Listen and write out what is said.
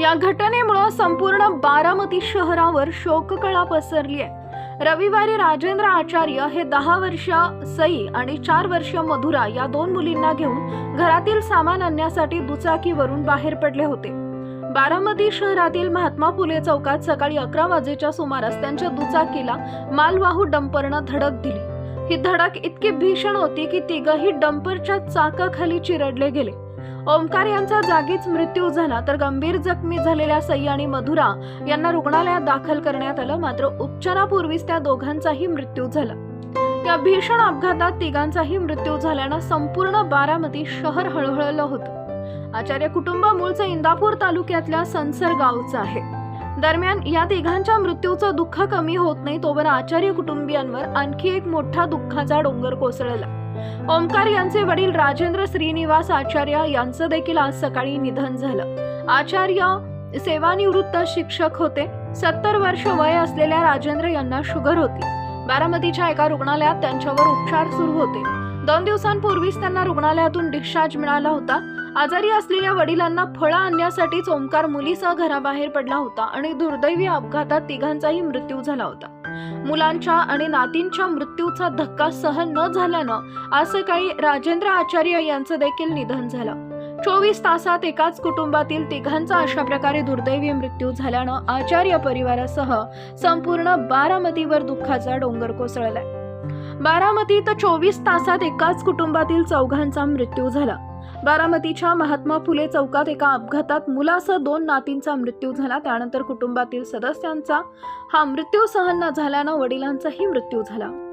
या घटनेमुळं संपूर्ण बारामती शहरावर शोककळा पसरली आहे रविवारी राजेंद्र आचार्य हे दहा वर्ष सई आणि चार वर्ष मधुरा या दोन मुलींना घेऊन घरातील सामान आणण्यासाठी दुचाकीवरून बाहेर पडले होते. बारामती शहरातील महात्मा फुले चौकात सकाळी अकरा वाजेच्या सुमारास त्यांच्या दुचाकीला मालवाहू डंपरनं धडक दिली. ही धडक इतकी भीषण होती की तिघही डंपरच्या चाकाखाली चिरडले गेले. ओमकार यांचा जागीच मृत्यू झाला तर गंभीर जखमी झालेल्या सई आणि मधुरा यांना रुग्णालयात दाखल करण्यात आलं. मात्र उपचारापूर्वीच त्या दोघांचाही मृत्यू झाला. या भीषण अपघातात तिघांचाही मृत्यू झाल्यानं संपूर्ण बारामती शहर हळहळलं होतं. आचार्य कुटुंब मूळचं इंदापूर तालुक्यातल्या संसर गावचं आहे. दरम्यान या तिघांच्या मृत्यूचं दुःख कमी होत नाही तोवर आचार्य कुटुंबियांवर आणखी एक मोठा दुःखाचा डोंगर कोसळला. ओमकार यांचे वडील राजेंद्र श्रीनिवास आचार्य यांचं देखील आज सकाळी निधन झालं. आचार्य सेवानिवृत्त शिक्षक होते. सत्तर वर्ष वय असलेल्या राजेंद्र यांना शुगर होती. बारामतीच्या एका रुग्णालयात त्यांच्यावर उपचार सुरू होते. दोन दिवसांपूर्वीच त्यांना रुग्णालयातून डिस्चार्ज मिळाला होता. आजारी असलेल्या वडिलांना फळं आणण्यासाठीच ओंकार मुलीसह घराबाहेर पडला होता आणि दुर्दैवी अपघातात तिघांचाही मृत्यू झाला होता. मुलांच्या आणि नातींच्या मृत्यूचा धक्का सहन न झाल्यानं आज सकाळी राजेंद्र आचार्य यांचं देखील निधन झालं. चोवीस तासात एकाच कुटुंबातील तिघांचा अशा प्रकारे दुर्दैवी मृत्यू झाल्यानं आचार्य परिवारासह संपूर्ण बारामतीवर दुःखाचा डोंगर कोसळलाय. बारामतीत चोवीस तासात एकाच कुटुंबातील चौघांचा मृत्यू झाला. बारामतीच्या महात्मा फुले चौकात एका अपघातात मुलासह दोन नातींचा मृत्यू झाला. त्यानंतर कुटुंबातील सदस्यांचा हा मृत्यू सहन न झाल्यानं वडिलांचाही मृत्यू झाला.